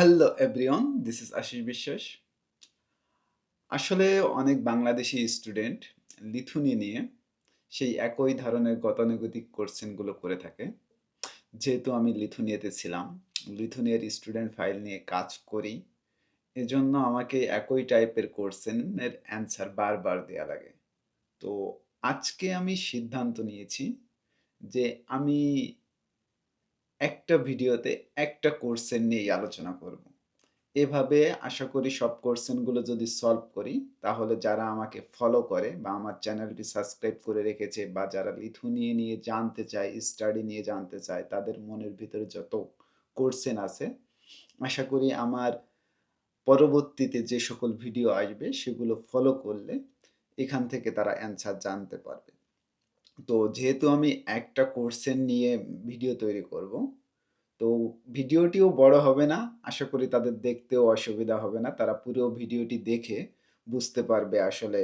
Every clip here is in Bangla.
Hello everyone this is Ashis Biswas আসলে অনেক বাংলাদেশি স্টুডেন্ট লিথুনি নিয়ে সেই একই ধরনের গতানুগতিক কোশ্চেনগুলো করে থাকে। যেহেতু আমি লিথুনিয়াতে ছিলাম, লিথুনিয়ার স্টুডেন্ট ফাইল নিয়ে কাজ করি, এজন্য আমাকে একই টাইপের কোশ্চেনের অ্যান্সার বারবার দেওয়া লাগে। তো আজকে আমি সিদ্ধান্ত নিয়েছি যে আমি একটা ভিডিওতে একটা কোশ্চেন নিয়েই আলোচনা করব। এভাবে আশা করি সব কোশ্চেনগুলো যদি সলভ করি, তাহলে যারা আমাকে ফলো করে বা আমার চ্যানেলটি সাবস্ক্রাইব করে রেখেছে বা যারা লিথুনিয়ে নিয়ে নিয়ে জানতে চায় স্টাডি নিয়ে জানতে চায়, তাদের মনের ভিতরে যত কোশ্চেন আছে, আশা করি আমার পরবর্তীতে যে সকল ভিডিও আসবে, সেগুলো ফলো করলে এখান থেকে তারা অ্যান্সার জানতে পারবে। তো যেহেতু আমি একটা কোর্সের নিয়ে ভিডিও তৈরি করব, তো ভিডিওটিও বড় হবে না। আশা করি তাদের দেখতেও অসুবিধা হবে না। তারা পুরো ভিডিওটি দেখে বুঝতে পারবে আসলে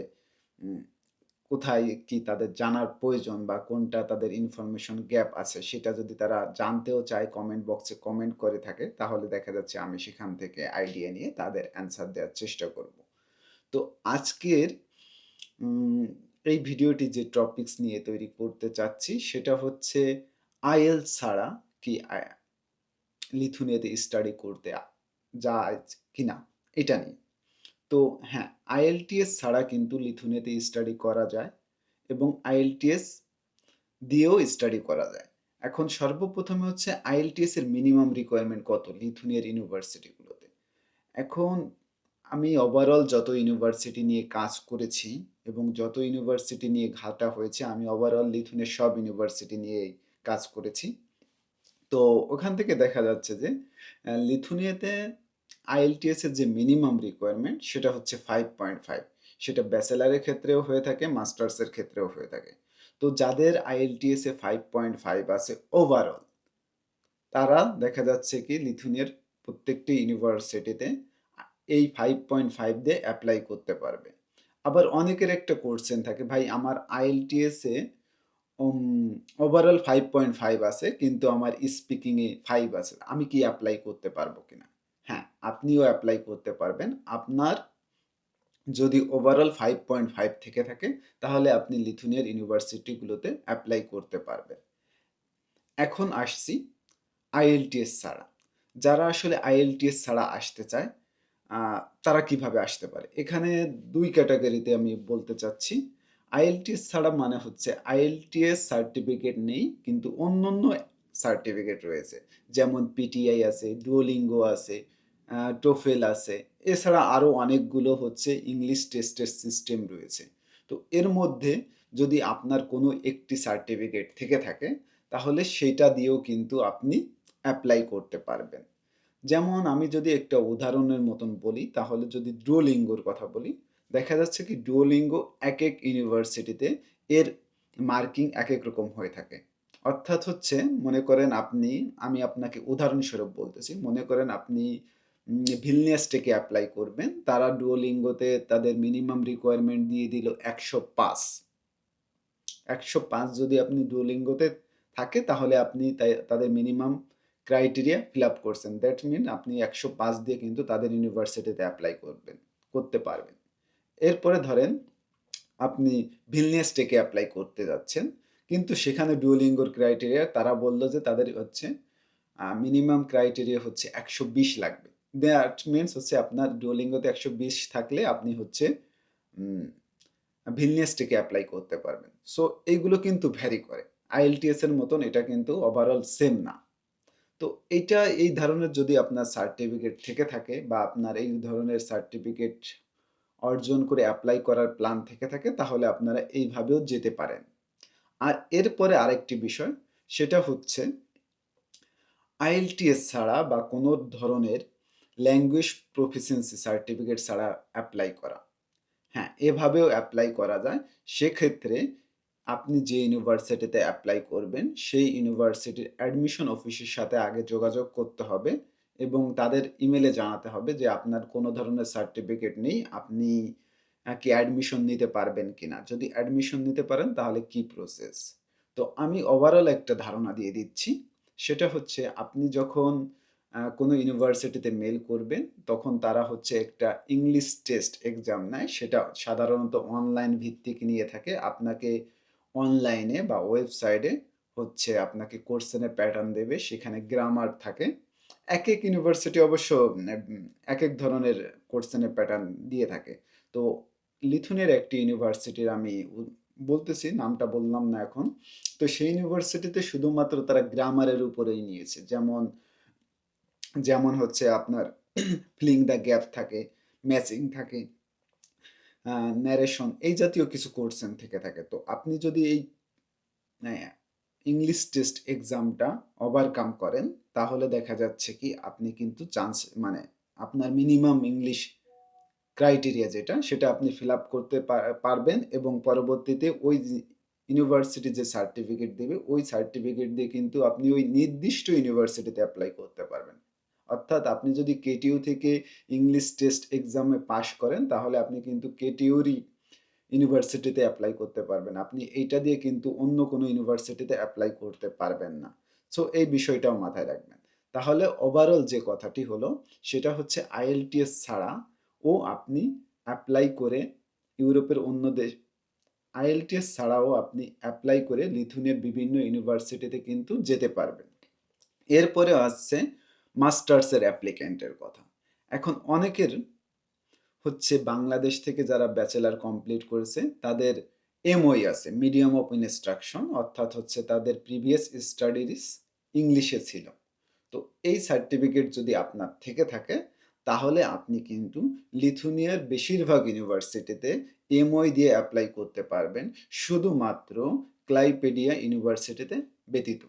কোথায় কি তাদের জানার প্রয়োজন বা কোনটা তাদের ইনফরমেশন গ্যাপ আছে, সেটা যদি তারা জানতেও চায় কমেন্ট বক্সে কমেন্ট করে থাকে, তাহলে দেখা যাচ্ছে আমি সেখান থেকে আইডিয়া নিয়ে তাদের অ্যান্সার দেওয়ার চেষ্টা করব। তো আজকের এই ভিডিওটি যে টপিকস নিয়ে তৈরি করতে চাচ্ছি, সেটা হচ্ছে আইএল ছাড়া কি লিথুনিয়াতে স্টাডি করতে আ- যায় কিনা, এটা নিয়ে। তো হ্যাঁ আইএলটিএস ছাড়া কিন্তু লিথুনিয়াতে স্টাডি করা যায় এবং আইএলটিএস দিয়েও স্টাডি করা যায়। এখন সর্বপ্রথমে হচ্ছে আইএলটিএস এর মিনিমাম রিকোয়ারমেন্ট কত লিথুনিয়ার ইউনিভার্সিটিগুলোতে এখন আমি ওভারঅল যত ইউনিভার্সিটি নিয়ে কাজ করেছি এবং যত ইউনিভার্সিটি নিয়ে ঘাটা হয়েছে, আমি ওভারঅল লিথুনের সব ইউনিভার্সিটি নিয়েই কাজ করেছি। তো ওখান থেকে দেখা যাচ্ছে যে লিথুনিয়াতে আইএলটিএস এর যে মিনিমাম রিকোয়ারমেন্ট সেটা হচ্ছে ফাইভ পয়েন্ট ফাইভ সেটা ব্যাচেলারের ক্ষেত্রেও হয়ে থাকে মাস্টার্সের ক্ষেত্রেও হয়ে থাকে। তো যাদের আইএলটিএস এ ফাইভ পয়েন্ট ফাইভ আছে ওভারঅল তারা দেখা যাচ্ছে কি লিথুনিয়ার প্রত্যেকটি ইউনিভার্সিটিতে এই ফাইভ পয়েন্ট ফাইভ দিয়ে অ্যাপ্লাই করতে পারবে। আবার অনেকের একটা কোশ্চেন থাকে, ভাই, আমার আইএলটিএস এ ওভারঅল ফাইভ পয়েন্ট ফাইভ আছে, কিন্তু আমার স্পিকিংয়ে ফাইভ আছে, আমি কি অ্যাপ্লাই করতে পারব কিনা? হ্যাঁ আপনিও অ্যাপ্লাই করতে পারবেন। আপনার যদি ওভারঅল ফাইভ পয়েন্ট ফাইভ থেকে থাকে, তাহলে আপনি লিথুনিয়ার ইউনিভার্সিটিগুলোতে অ্যাপ্লাই করতে পারবেন। এখন আসছি আইএলটিএস ছাড়া। যারা আসলে আইএলটিএস ছাড়া আসতে চায় তারা কীভাবে আসতে পারে? এখানে দুই ক্যাটাগরিতে আমি বলতে চাচ্ছি। আইএলটিএস ছাড়া মানে হচ্ছে আইএলটিএস সার্টিফিকেট নেই, কিন্তু অন্য অন্য সার্টিফিকেট রয়েছে। যেমন পিটিআই আছে, ডুওলিঙ্গো আছে টোফেল আছে। এছাড়া আরও অনেকগুলো হচ্ছে ইংলিশ টেস্টের সিস্টেম রয়েছে। তো এর মধ্যে যদি আপনার কোনো একটি সার্টিফিকেট থেকে থাকে, তাহলে সেটা দিয়েও কিন্তু আপনি অ্যাপ্লাই করতে পারবেন। যেমন আমি যদি একটা উদাহরণের মতন বলি, তাহলে যদি ডুওলিঙ্গোর কথা বলি, দেখা যাচ্ছে কি ডুওলিঙ্গো এক এক ইউনিভার্সিটিতে এর মার্কিং এক এক রকম হয়ে থাকে। অর্থাৎ হচ্ছে মনে করেন আপনি, আমি আপনাকে উদাহরণস্বরূপ বলতেছি, মনে করেন আপনি ভিলনিয়াস টেকে অ্যাপ্লাই করবেন, তারা ডুওলিঙ্গোতে তাদের মিনিমাম রিকোয়ারমেন্ট দিয়ে দিল একশো পাঁচ। একশো পাঁচ যদি আপনি ডুওলিঙ্গোতে থাকে, তাহলে আপনি তাদের মিনিমাম ক্রাইটেরিয়া ফিল আপ করছেন দ্যাট মিন আপনি একশো পাঁচ দিয়ে কিন্তু তাদের ইউনিভার্সিটিতে অ্যাপ্লাই করবেন, করতে পারবেন। এরপরে ধরেন, আপনি ভিলনিয়াস টেকে অ্যাপ্লাই করতে যাচ্ছেন, কিন্তু সেখানে ডুওলিঙ্গোর ক্রাইটেরিয়া তারা বলল যে তাদের হচ্ছে মিনিমাম ক্রাইটেরিয়া হচ্ছে একশো বিশ লাগবে। দ্যাট মিনস হচ্ছে আপনার ডুওলিঙ্গোতে একশো বিশ থাকলে আপনি হচ্ছে ভিলনিয়াস টেকে অ্যাপ্লাই করতে পারবেন। সো এইগুলো কিন্তু ভ্যারি করে। আইএলটিএস এর মতন এটা কিন্তু ওভারঅল সেম না। তো এইটা এই ধরনের যদি আপনার সার্টিফিকেট থেকে থাকে বা আপনার এই ধরনের সার্টিফিকেট অর্জন করে অ্যাপ্লাই করার প্ল্যান থেকে থাকে, তাহলে আপনারা এইভাবেও যেতে পারেন। আর এরপরে আরেকটি বিষয়, সেটা হচ্ছে আইএলটিএস ছাড়া বা কোনো ধরনের ল্যাঙ্গুয়েজ প্রফিসিয়েন্সি সার্টিফিকেট ছাড়া অ্যাপ্লাই করা। হ্যাঁ এভাবেও অ্যাপ্লাই করা যায়। সেক্ষেত্রে আপনি যে ইউনিভার্সিটিতে অ্যাপ্লাই করবেন সেই ইউনিভার্সিটির অ্যাডমিশন অফিসের সাথে আগে যোগাযোগ করতে হবে এবং তাদের ইমেলে জানাতে হবে যে আপনার কোনো ধরনের সার্টিফিকেট নেই আপনি কি অ্যাডমিশন নিতে পারবেন কিনা যদি অ্যাডমিশন নিতে পারেন তাহলে কি প্রসেস তো আমি ওভারঅল একটা ধারণা দিয়ে দিচ্ছি সেটা হচ্ছে আপনি যখন কোনো ইউনিভার্সিটিতে মেল করবেন, তখন তারা হচ্ছে একটা ইংলিশ টেস্ট এক্সাম নেয়। সেটা সাধারণত অনলাইন ভিত্তিক নিয়ে থাকে। আপনাকে অনলাইনে বা ওয়েবসাইটে হচ্ছে আপনাকে কোশ্চেনের প্যাটার্ন দেবে। সেখানে গ্রামার থাকে। এক এক ইউনিভার্সিটি অবশ্য এক এক ধরনের কোশ্চেনের প্যাটার্ন দিয়ে থাকে। তো লিথুনের একটি ইউনিভার্সিটির আমি বলতেছি, নামটা বললাম না এখন। তো সেই ইউনিভার্সিটিতে শুধুমাত্র তারা গ্রামারের উপরেই নিয়েছে। যেমন যেমন হচ্ছে আপনার ফিলিং দ্য গ্যাপ থাকে, ম্যাচিং থাকে, ন্যারেশন এই জাতীয় কিছু কোশ্চেন থেকে থাকে। তো আপনি যদি এই ইংলিশ টেস্ট এক্সামটা ওভারকাম করেন, তাহলে দেখা যাচ্ছে কি আপনি কিন্তু চান্স মানে আপনার মিনিমাম ইংলিশ ক্রাইটেরিয়া যেটা, সেটা আপনি ফিল আপ করতে পারবেন এবং পরবর্তীতে ওই ইউনিভার্সিটি যে সার্টিফিকেট দেবে, ওই সার্টিফিকেট দিয়ে কিন্তু আপনি ওই নির্দিষ্ট ইউনিভার্সিটিতে অ্যাপ্লাই করতে পারবেন। অর্থাৎ আপনি যদি কেটিইউ থেকে ইংলিশ টেস্ট এক্সামে পাস করেন, তাহলে আপনি কিন্তু কেটিইউরই ইউনিভার্সিটিতে অ্যাপ্লাই করতে পারবেন। আপনি এইটা দিয়ে কিন্তু অন্য কোনো ইউনিভার্সিটিতে অ্যাপ্লাই করতে পারবেন না। সো এই বিষয়টাও মাথায় রাখবেন। তাহলে ওভারঅল যে কথাটি হলো, সেটা হচ্ছে আইএলটিএস ছাড়া ও আপনি অ্যাপ্লাই করে ইউরোপের অন্য দেশ আইএলটিএস ছাড়াও আপনি অ্যাপ্লাই করে লিথুনিয়ার বিভিন্ন ইউনিভার্সিটিতে কিন্তু যেতে পারবেন। এরপরে আসছে মাস্টার্সের অ্যাপ্লিক্যান্টের কথা। এখন অনেকের হচ্ছে বাংলাদেশ থেকে যারা ব্যাচেলার কমপ্লিট করেছে, তাদের এমওই আছে, মিডিয়াম অফ ইনস্ট্রাকশন অর্থাৎ হচ্ছে তাদের প্রিভিয়াস স্টাডিজ ইংলিশে ছিল। তো এই সার্টিফিকেট যদি আপনার থেকে থাকে, তাহলে আপনি কিন্তু লিথুনিয়ার বেশিরভাগ ইউনিভার্সিটিতে এমওই দিয়ে অ্যাপ্লাই করতে পারবেন। শুধুমাত্র ক্লাইপেডিয়া ইউনিভার্সিটিতে ব্যতীত।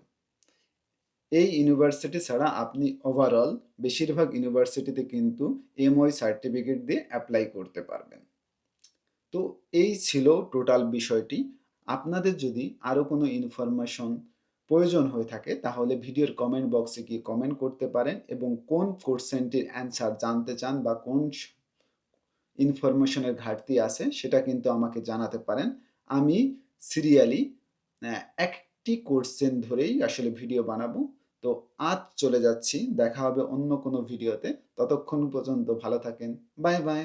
এই ইউনিভার্সিটি ছাড়া আপনি ওভারঅল বেশিরভাগ ইউনিভার্সিটিতে কিন্তু এমওই সার্টিফিকেট দিয়ে অ্যাপ্লাই করতে পারবেন। তো এই ছিল টোটাল বিষয়টি। আপনাদের যদি আরও কোনো ইনফরমেশন প্রয়োজন হয়ে থাকে, তাহলে ভিডিওর কমেন্ট বক্সে গিয়ে কমেন্ট করতে পারেন এবং কোন কোশ্চেনটির অ্যান্সার জানতে চান বা কোন ইনফরমেশনের ঘাটতি আছে, সেটা কিন্তু আমাকে জানাতে পারেন। আমি সিরিয়ালি একটি কোশ্চেন ধরেই আসলে ভিডিও বানাবো। তো আজ চলে যাচ্ছি। দেখা হবে অন্য কোনো ভিডিওতে। ততক্ষণ পর্যন্ত ভালো থাকেন। Bye, bye.